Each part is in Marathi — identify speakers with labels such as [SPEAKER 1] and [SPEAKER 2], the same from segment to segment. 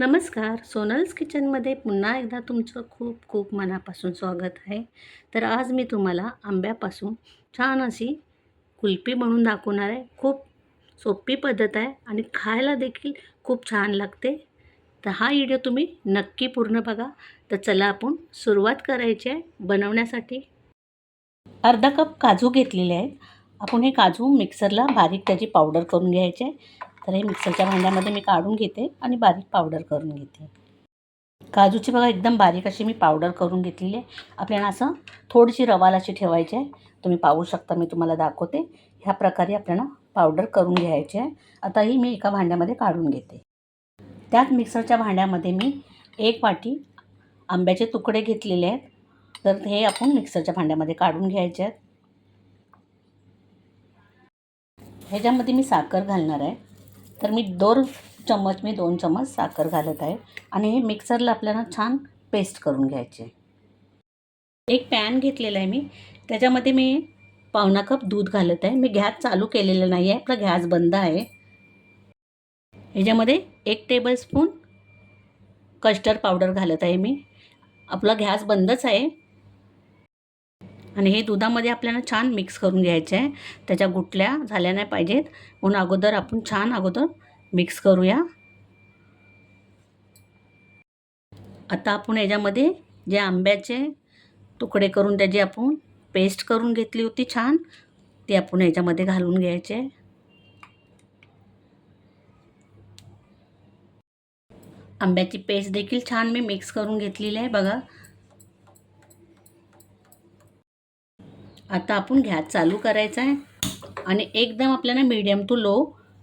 [SPEAKER 1] नमस्कार. सोनल्स किचनमध्ये पुन्हा एकदा तुमचं खूप खूप मनापासून स्वागत आहे. तर आज मी तुम्हाला आंब्यापासून छान अशी कुल्फी बनवून दाखवणार आहे. खूप सोपी पद्धत आहे आणि खायला देखील खूप छान लागते. तर हा व्हिडिओ तुम्ही नक्की पूर्ण बघा. तर चला आपण सुरुवात करायची आहे बनवण्यासाठी. अर्धा कप काजू घेतलेले आहेत. आपण हे काजू मिक्सरला बारीक त्याची पावडर करून घ्यायचे. आहे तर हे मिक्सरच्या भांड्यामध्ये मी काढून घेते आणि बारीक पावडर करून घेते. काजूची बघा एकदम बारीक अशी मी पावडर करून घेतलेली आहे. आपल्याला असं थोडीशी रवाल अशी ठेवायची आहे. तुम्ही पाहू शकता मी तुम्हाला दाखवते. ह्या प्रकारे आपल्याला पावडर करून घ्यायची आहे. आता ही मी एका भांड्यामध्ये काढून घेते. त्यात मिक्सरच्या भांड्यामध्ये मी एक वाटी आंब्याचे तुकडे घेतलेले आहेत. तर हे आपण मिक्सरच्या भांड्यामध्ये काढून घ्यायचे आहेत. ह्याच्यामध्ये मी साखर घालणार आहे. तर मी दोन चम्मच मी दोन चम्मच साखर घालत आहे आणि हे मिक्सरला आपल्याला छान पेस्ट करून घ्यायचे एक पॅन घेतलेला आहे मी. त्याच्यामध्ये मी पावणा कप दूध घालत आहे. मी गॅस चालू केलेलं नाही आहे. आपला गॅस बंद आहे. ह्याच्यामध्ये एक टेबलस्पून कस्टर्ड पावडर घालत आहे मी. आपला गॅस बंदच आहे. आणि हे दुधामध्ये आपल्याला छान मिक्स करून घ्यायचे आहे. त्याच्या गुटल्या झाल्या नाही पाहिजेत. म्हणून अगोदर आपण छान अगोदर मिक्स करूया. आता आपण याच्यामध्ये जे आंब्याचे तुकडे करून त्याची आपण पेस्ट करून घेतली होती छान ती आपण याच्यामध्ये घालून घ्यायचे. आंब्याची पेस्ट देखील छान मी मिक्स करून घेतलेली आहे बघा. आता आपण गॅस चालू करायचा आहे. आणि एकदम आपल्याला मीडियम टू लो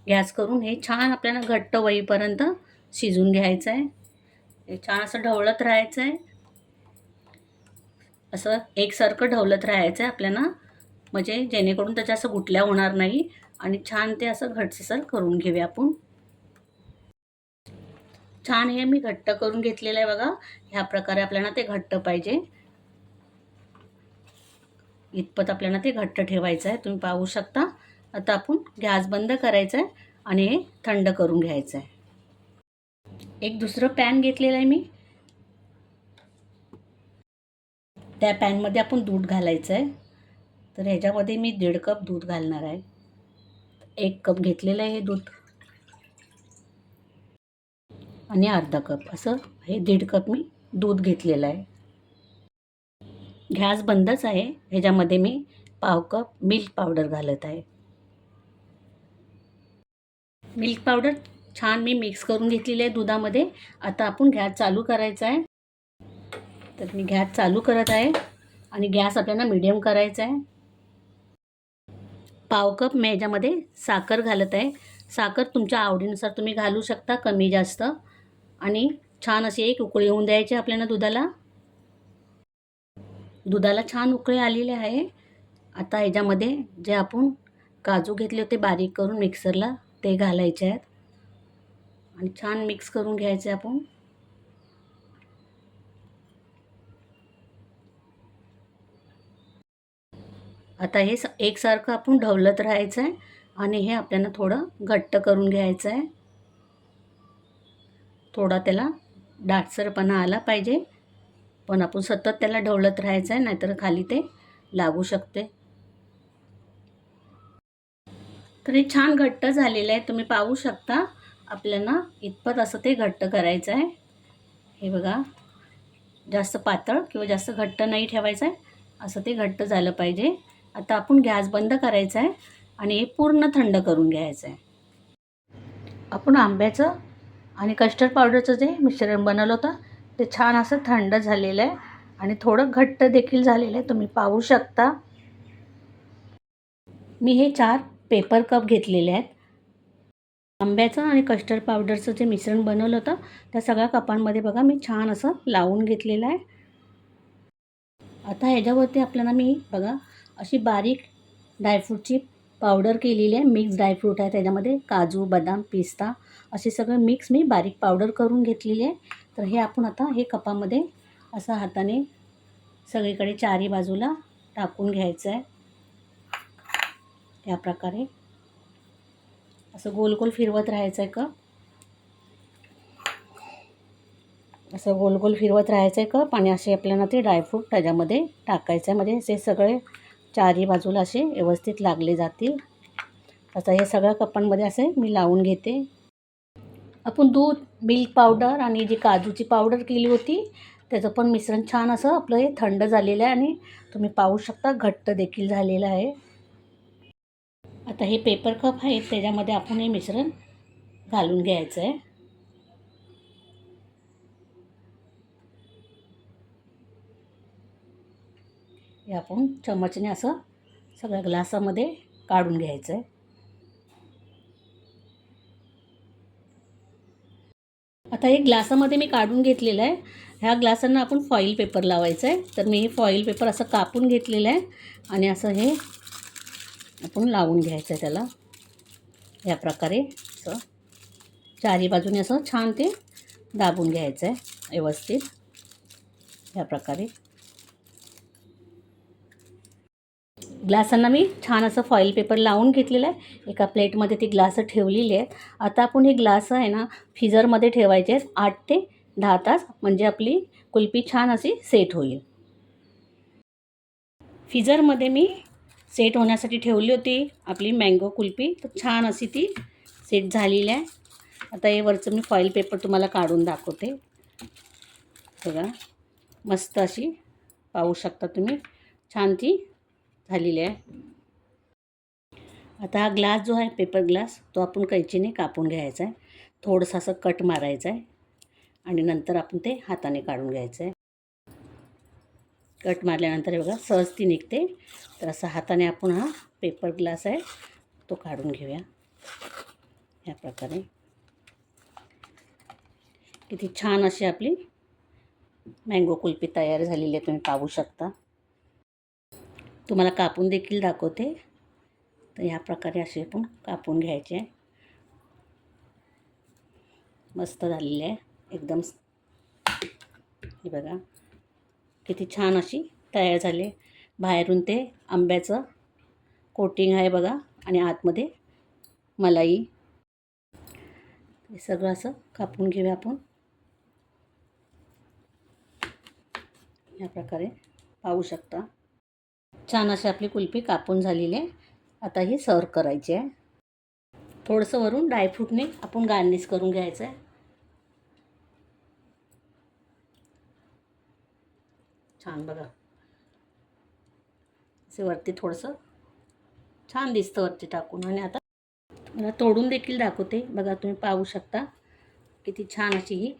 [SPEAKER 1] गॅस करून हे छान आपल्याला घट्ट होईपर्यंत शिजून घ्यायचं आहे. हे छान असं ढवळत राहायचं आहे. असं एकसारखं ढवलत राहायचं आहे आपल्याला. म्हणजे जेणेकरून त्याच्या असं गुटल्या होणार नाही. आणि छान ते असं घटसर करून घेऊया आपण. छान हे मी घट्ट करून घेतलेलं आहे बघा. ह्या प्रकारे आपल्याला ते घट्ट पाहिजे. इतपत आपल्याला ते घट्ट ठेवायचं आहे. तुम्ही पाहू शकता. आता आपण गॅस बंद करायचा आहे आणि हे थंड करून घ्यायचं आहे एक दुसरं पॅन घेतलेलं आहे मी. त्या पॅनमध्ये आपण दूध घालायचं आहे तर ह्याच्यामध्ये मी दीड कप दूध घालणार आहे. एक कप घेतलेलं आहे हे दूध. आणि अर्धा कप. असं हे दीड कप मी दूध घेतलेलं आहे. गॅस बंदच आहे. ह्याच्यामध्ये मी पाव कप मिल्क पावडर घालत आहे. मिल्क पावडर छान मी मिक्स करून घेतलेली आहे दुधामध्ये. आता आपण गॅस चालू करायचा आहे. तर मी गॅस चालू करत आहे आणि गॅस आपल्याला मिडियम करायचा आहे. पाव कप मी ह्याच्यामध्ये साखर घालत आहे. साखर तुमच्या आवडीनुसार तुम्ही घालू शकता कमी जास्त. आणि छान अशी एक उकळी येऊन द्यायची आपल्याला दुधाला. दुधाला छान उकळे आलेले आहे. आता ह्याच्यामध्ये जे आपण काजू घेतले होते बारीक करून मिक्सरला ते घालायचे आहेत. आणि छान मिक्स करून घ्यायचे आपण. आता हे एकसारखं आपण ढवलत राहायचं आहे आणि हे आपल्याला थोडं घट्ट करून घ्यायचं आहे. थोडा त्याला डाटसरपणा आला पाहिजे. पण आपण सतत त्याला ढवळत राहायचं आहे नाहीतर खाली ते लागू शकते. तर हे छान घट्ट झालेलं आहे. तुम्ही पाहू शकता आपल्याला इतपत असं ते घट्ट करायचं आहे हे बघा जास्त पातळ किंवा जास्त घट्ट नाही ठेवायचं आहे असं ते घट्ट झालं पाहिजे. आता आपण गॅस बंद करायचा आहे आणि हे पूर्ण थंड करून घ्यायचं आहे आपण आंब्याचं आणि कस्टर्ड पावडरचं जे मिश्रण बनवलं होतं ते छान असं थंड झालेलं आहे आणि थोडं घट्ट देखील झालेलं आहे तुम्ही पाहू शकता. मी हे चार पेपर कप घेतलेले आहेत. आंब्याचं आणि कस्टर्ड पावडरचं जे मिश्रण बनवलं होतं त्या सगळ्या कपांमध्ये बघा मी छान असं लावून घेतलेलं आहे. आता ह्याच्यावरती आपल्याला मी बघा अशी बारीक ड्रायफ्रूटची पावडर केलेली आहे. मिक्स ड्रायफ्रूट आहे त्याच्यामध्ये. काजू बदाम पिस्ता असे सगळं मिक्स मी बारीक पावडर करून घेतलेली आहे. तर हे आपण आता हे कपामध्ये असं हाताने सगळीकडे चारी बाजूला टाकून घ्यायचं आहे. या प्रकारे. असं गोल गोल फिरवत राहायचं आहे कप. असं गोल गोल फिरवत राहायचं आहे कप आणि असे आपल्याला ते ड्रायफ्रूट त्याच्यामध्ये टाकायचं आहे. म्हणजे ते सगळे चारी बाजूला असे व्यवस्थित लागले जातील. आता हे सगळ्या कपांमध्ये असे मी लावून घेते. आपण दूध मिल्क पावडर आणि जी काजूची पावडर केली होती त्याचं पण मिश्रण छान असं आपलं हे थंड झालेलं आहे आणि तुम्ही पाहू शकता घट्ट देखील झालेलं आहे. आता हे पेपर कप आहेत त्याच्यामध्ये आपण हे मिश्रण घालून घ्यायचं आहे. हे आपण चमचने असं सगळ्या ग्लासामध्ये काढून घ्यायचं आहे. आता हे ग्लासामध्ये मी काढून घेतलेलं आहे. ह्या ग्लासांना आपण फॉईल पेपर लावायचं आहे. तर मी हे फॉईल पेपर असं कापून घेतलेलं आहे आणि असं हे आपण लावून घ्यायचं आहे त्याला. या प्रकारे असं चारी बाजूने असं छान ते दाबून घ्यायचं आहे व्यवस्थित. या प्रकारे. ग्लासांना मी छान असं फॉईल पेपर लावून घेतलेलं आहे. एका प्लेटमध्ये ती ग्लासं ठेवलेली आहेत. आता आपण हे ग्लास आहे ना फिजरमध्ये ठेवायचे आहेत. आठ ते दहा तास म्हणजे आपली कुल्फी छान अशी सेट होईल. फिजरमध्ये मी सेट होण्यासाठी ठेवली होती आपली मँगो कुल्फी. तर छान अशी ती सेट झालेली आहे. आता हे वरचं मी फॉईल पेपर तुम्हाला काढून दाखवते. बघा मस्त अशी पाहू शकता तुम्ही. छान ती झालेली आहे. आता हा ग्लास जो आहे पेपर ग्लास तो आपण कैचीने कापून घ्यायचा आहे. थोडंसं असं कट मारायचं आहे. आणि नंतर आपण ते हाताने काढून घ्यायचं आहे. कट मारल्यानंतर हे बघा सहज ती निघते. तर असं हाताने आपण हा पेपर ग्लास आहे तो काढून घेऊया. या प्रकारे. किती छान अशी आपली मँगो कुल्फी तयार झालेली आहे तुम्ही पाहू शकता. तुम्हाला कापून देखील दाखवते. तर ह्या प्रकारे असे पण कापून घ्यायचे. आहे मस्त झालेले आहे. एकदम हे बघा. किती छान अशी तयार झाली बाहेरून ते आंब्याचं कोटिंग आहे बघा. आणि आतमध्ये मलाई. हे सगळं असं कापून घेऊया आपण. या प्रकारे पाहू शकता. छान अशी आपली कुल्फी कापून झालेली आहे. आता ही सर्व करायची आहे. थोडंसं वरून ड्रायफ्रूटने आपण गार्निश करून घ्यायचं आहे. छान बघा. असे वरती थोडंसं छान दिसतं वरती टाकून. आणि आता मला तोडून देखील दाखवते. बघा तुम्ही पाहू शकता किती छान अशी ही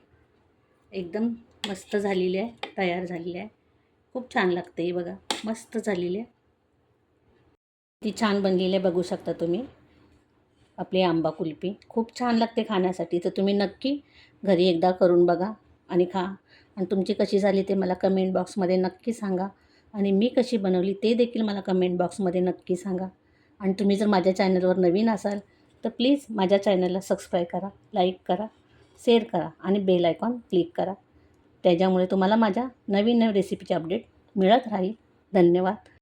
[SPEAKER 1] एकदम मस्त झालेली आहे तयार झालेली आहे. खूप छान लागते ही बघा. मस्त झालेली आहे. ती छान बनलेली आहे बघू शकता तुम्ही. आपली आंबा कुल्फी. खूप छान लागते खाण्यासाठी. तर तुम्ही नक्की घरी एकदा करून बघा आणि खा. आणि तुमची कशी झाली ते मला कमेंट बॉक्समध्ये नक्की सांगा. आणि मी कशी बनवली ते देखील मला कमेंट बॉक्समध्ये नक्की सांगा. आणि तुम्ही जर माझ्या चॅनलवर नवीन असाल तर प्लीज माझ्या चॅनलला सबस्क्राईब करा लाईक करा शेअर करा आणि बेल आयकॉन क्लिक करा. त्याच्यामुळे तुम्हाला माझ्या नवीन नवीन रेसिपीचे अपडेट मिळत राहील. धन्यवाद.